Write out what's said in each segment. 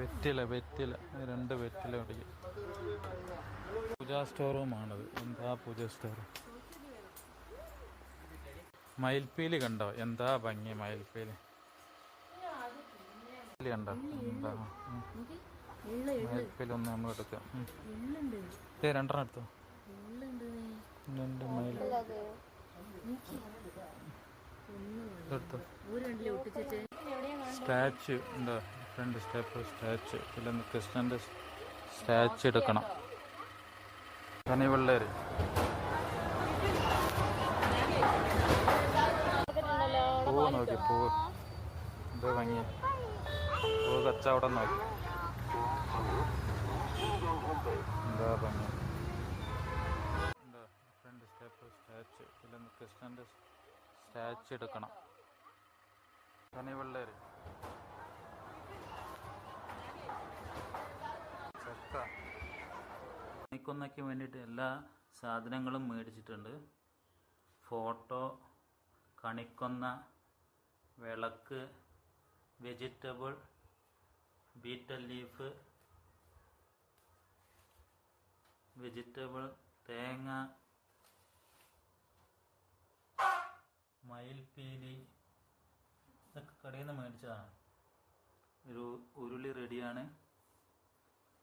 വെറ്റില വെറ്റില. രണ്ട് വെറ്റില കുടിക്കും പൂജാ സ്റ്റോറും റൂമാണത് എന്താ പൂജാ സ്റ്റോർ മയിൽപ്പീലി കണ്ടോ? എന്താ ഭംഗി മയിൽപ്പീലി? കണ്ടോ? എന്താ. മയിൽപ്പീലി ഒന്ന് നമ്മൾ എടുക്കാം ഏ രണ്ടെണ്ണം എടുത്തോ? രണ്ട് മയിൽ സ്റ്റാച്ചു ഉണ്ടോ രണ്ട് സ്റ്റെപ്പ് സ്റ്റാച്ച് ഇതിലൊന്ന് കൃഷ്ണന്റെ സ്റ്റാച്ച് എടുക്കണം. കനിവെള്ളേര് പൂവ് നോക്കി പൂവ് ഇത് ഭംഗി. പൂവ് കച്ചവടം നോക്കി. എന്താ ഭംഗി? രണ്ട് സ്റ്റെപ്പ് കൃഷ്ണന്റെ എടുക്കണം. കനിവെള്ളേര് ചക്ക എനിക്കൊന്നൊക്കെ വേണ്ടിയിട്ട് എല്ലാ സാധനങ്ങളും മേടിച്ചിട്ടുണ്ട്. ഫോട്ടോ കണിക്കൊന്ന വിളക്ക് വെജിറ്റബിൾ ബീറ്റൽ ലീഫ് വെജിറ്റബിൾ തേങ്ങ മയിൽപ്പീലി ഇതൊക്കെ കടയിൽ നിന്ന് മേടിച്ചതാണ്. ഒരു ഉരുളി റെഡിയാണ്.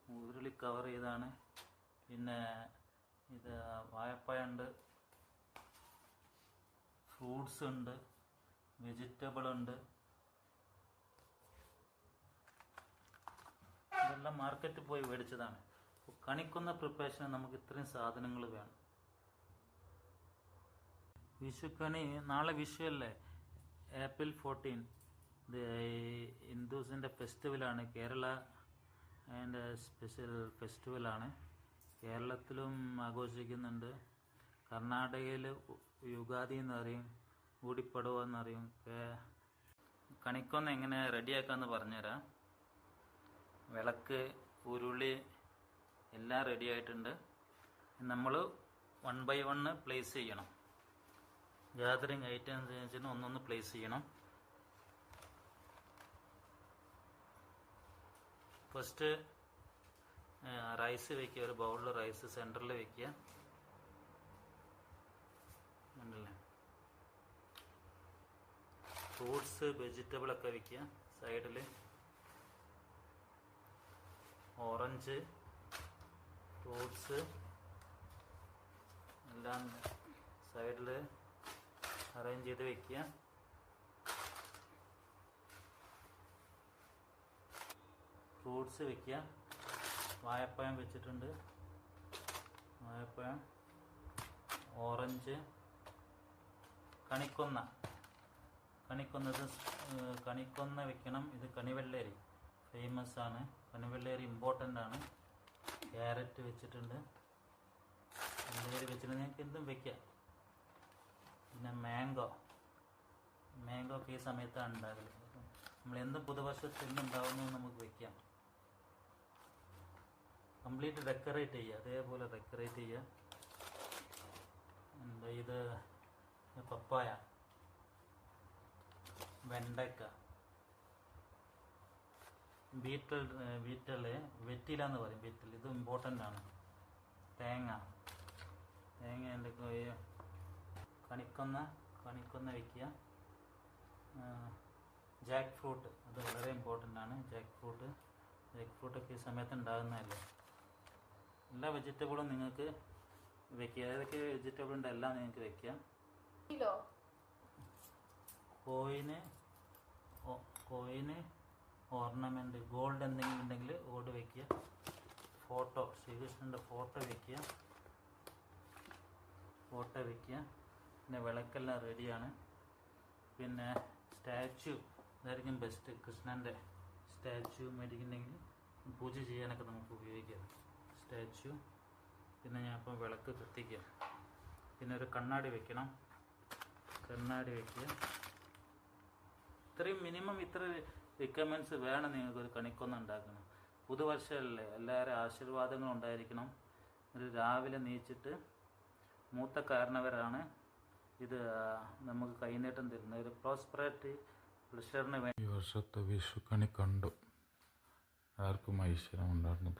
ഉരുളി കവർ ചെയ്താണ്. പിന്നെ ഇത് വാഴപ്പഴുണ്ട് ഫ്രൂട്ട്സ് ഉണ്ട്. വെജിറ്റബിൾ ഉണ്ട്. ഇതെല്ലാം മാർക്കറ്റിൽ പോയി മേടിച്ചതാണ്. കണിക്കുന്ന പ്രിപ്പറേഷന് നമുക്ക് ഇത്രയും സാധനങ്ങൾ വേണം. വിഷുക്കണി നാളെ വിഷു അല്ലേ? ഏപ്രിൽ ഫോർട്ടീൻ ഇത് ഹിന്ദുസിന്റെ ഫെസ്റ്റിവലാണ് കേരള അതിന്റെ സ്പെഷ്യൽ ഫെസ്റ്റിവലാണ്. കേരളത്തിലും ആഘോഷിക്കുന്നുണ്ട്. കർണാടകയിൽ യുഗാദി എന്ന് പറയും ഊടിപ്പടവ എന്നറിയും കണിക്കൊന്ന് എങ്ങനെ റെഡിയാക്കാമെന്ന് പറഞ്ഞുതരാം. വിളക്ക് ഉരുളി എല്ലാം റെഡി ആയിട്ടുണ്ട് നമ്മൾ വൺ ബൈ വണ്ണ് പ്ലേസ് ചെയ്യണം. ഗാദറിങ് ഐറ്റംസ് ഒന്നൊന്ന് പ്ലേസ് ചെയ്യണം. ഫസ്റ്റ് റൈസ് വെക്കുക ഒരു ബൗളിൽ റൈസ് സെന്ററിൽ വെക്കുക. ഉണ്ടല്ലേ ഫ്രൂട്ട്സ് വെജിറ്റബിൾ ഒക്കെ വെക്കുക സൈഡിൽ ഓറഞ്ച് ഫ്രൂട്ട്സ് എല്ലാം സൈഡിൽ അറേഞ്ച് ചെയ്ത് വെക്കുക. ഫ്രൂട്ട്സ് വെക്കുക. വാഴപ്പഴം വെച്ചിട്ടുണ്ട്. വാഴപ്പഴം ഓറഞ്ച് കണിക്കൊന്ന. കണിക്കൊന്നത് കണിക്കൊന്ന വെക്കണം. ഇത് കണിവെള്ളേരി. ഫേമസ് ആണ്. കണിവെള്ളേരി ഇമ്പോർട്ടന്റ് ആണ്. ക്യാരറ്റ് വെച്ചിട്ടുണ്ട്. കണിവെള്ളേരി വെച്ചിട്ട് നിങ്ങൾക്ക് എന്തും വെക്കാം. പിന്നെ മാംഗോ മാംഗോ ഒക്കെ ഈ സമയത്താണ് ഉണ്ടാകൽ. നമ്മൾ എന്തും പുതുവർഷത്തിൽ എന്തുണ്ടാവുന്നു നമുക്ക് വെക്കാം. കംപ്ലീറ്റ് ഡെക്കറേറ്റ് ചെയ്യുക. അതേപോലെ ഡെക്കറേറ്റ് ചെയ്യുക. എന്താ ഇത്? പപ്പായ. വെണ്ടക്ക ബീറ്റൽ ബീറ്റൽ വെറ്റില എന്ന് പറയും. ബീറ്റൽ. ഇത് ഇമ്പോർട്ടന്റ് ആണ്. തേങ്ങ. തേങ്ങ എന്റെ കണിക്കൊന്ന കണിക്കൊന്ന വയ്ക്കുക ജാക്ക് ഫ്രൂട്ട് അത് വളരെ ഇമ്പോർട്ടന്റ് ആണ്. ജാക്ക് ഫ്രൂട്ട് ജാക്ക് ഫ്രൂട്ടൊക്കെ ഈ സമയത്ത് ഉണ്ടാകുന്നതല്ലേ. എല്ലാ വെജിറ്റബിളും നിങ്ങൾക്ക് വെക്കുക? ഏതൊക്കെ വെജിറ്റബിൾ ഉണ്ട്? എല്ലാം നിങ്ങൾക്ക് വെക്കാം kilo coin coin ornament gold എന്തെങ്കിലും ഉണ്ടെങ്കിൽ ഓട് വെക്കുക. ഫോട്ടോ ശ്രീകൃഷ്ണന്റെ ഫോട്ടോ വെക്കുക. ഫോട്ടോ വെക്കുക. പിന്നെ വിളക്കെല്ലാം റെഡിയാണ് പിന്നെ സ്റ്റാച്ചു ഇതായിരിക്കും ബെസ്റ്റ് കൃഷ്ണന്റെ സ്റ്റാച്ചു മേടിക്കുന്നുണ്ടെങ്കിൽ പൂജ ചെയ്യാനൊക്കെ നമുക്ക് ഉപയോഗിക്കാം. സ്റ്റാച്ചു പിന്നെ ഞാൻ ഇപ്പം വിളക്ക് കത്തിക്കുക. പിന്നെ ഒരു കണ്ണാടി വെക്കണം. കണ്ണാടി വെക്കുക. ഇത്രയും മിനിമം ഇത്ര റിക്വയർമെന്റ്സ് വേണം നിങ്ങൾക്ക് ഒരു കണിക്കൊന്ന ഉണ്ടാക്കണം. പുതുവർഷമല്ലേ? എല്ലാവരും ആശീർവാദങ്ങളും ഉണ്ടായിരിക്കണം. ഒരു രാവിലെ നീച്ചിട്ട് മൂത്ത കാരണവരാണ് ഇത് നമുക്ക് കൈനീട്ടം തരുന്നത്. ഒരു പ്രോസ്പെറിറ്റി പ്ലഷറിന് വേണ്ടി. ഈ വർഷത്തെ വിഷുക്കണി കണ്ടു. ആർക്കും ഐശ്വര്യം ഉണ്ടായിരുന്നു